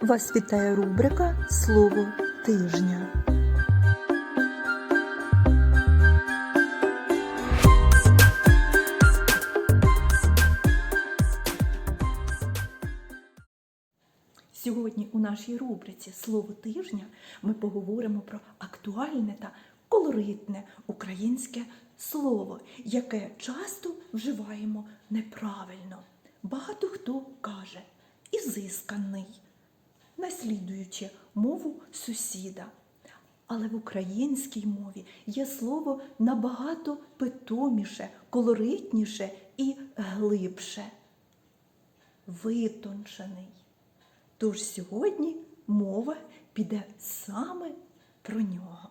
Вас вітає рубрика Слово тижня. Сьогодні у нашій рубриці Слово тижня ми поговоримо про актуальне та колоритне українське слово, яке часто вживаємо неправильно. Багато хто каже ізисканий, наслідуючи мову сусіда. Але в українській мові є слово набагато питоміше, колоритніше і глибше. Витончений. Тож сьогодні мова піде саме про нього.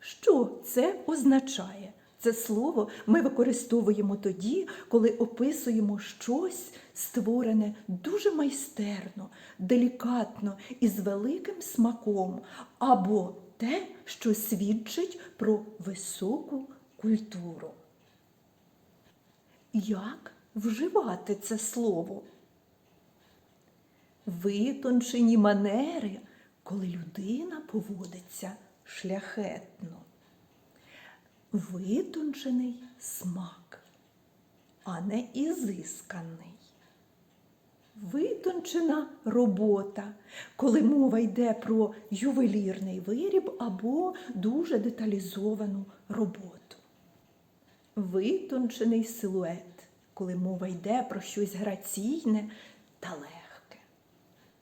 Що це означає? Це слово ми використовуємо тоді, коли описуємо щось створене дуже майстерно, делікатно і з великим смаком, або те, що свідчить про високу культуру. Як вживати це слово? Витончені манери, коли людина поводиться шляхетно витончений смак, а не ізисканий. Витончена робота, коли мова йде про ювелірний виріб або дуже деталізовану роботу. Витончений силует, коли мова йде про щось граційне та легке.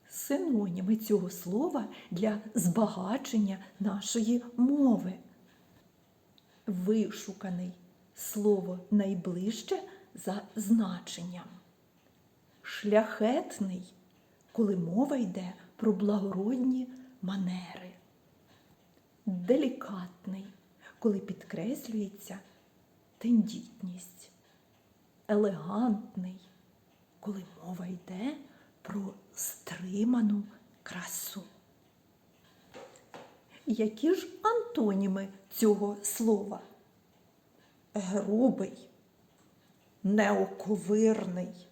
Синоніми цього слова для збагачення нашої мови вишуканий слово найближче за значенням. Шляхетний, коли мова йде про благородні манери. Делікатний, коли підкреслюється тендітність. Елегантний, коли мова йде про стриману красу. Які ж антоніми цього слова? Грубий, неоковирний,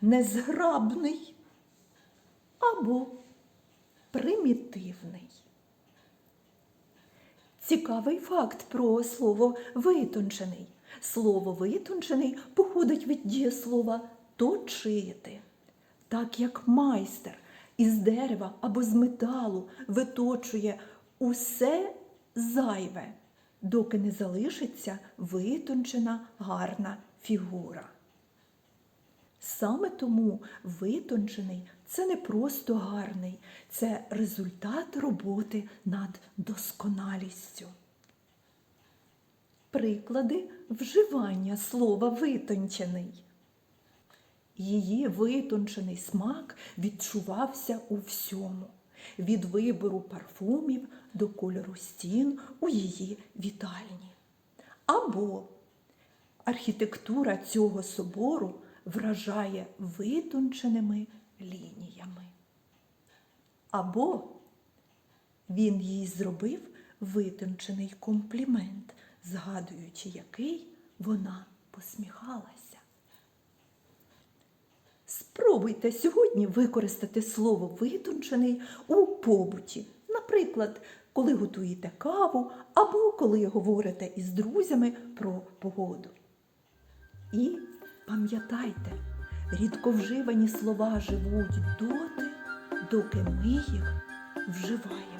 незграбний або примітивний. Цікавий факт про слово витончений. Слово витончений походить від дієслова точити, так як майстер із дерева або з металу виточує усе зайве, доки не залишиться витончена гарна фігура. Саме тому витончений це не просто гарний, це результат роботи над досконалістю. Приклади вживання слова витончений. Її витончений смак відчувався у всьому, від вибору парфумів до кольору стін у її вітальні. Або архітектура цього собору вражає витонченими лініями. Або він їй зробив витончений комплімент, згадуючи який вона посміхалася. Спробуйте сьогодні використати слово витончений у побуті. Наприклад, коли готуєте каву або коли говорите із друзями про погоду. І пам'ятайте, рідковживані слова живуть доти, доки ми їх вживаємо.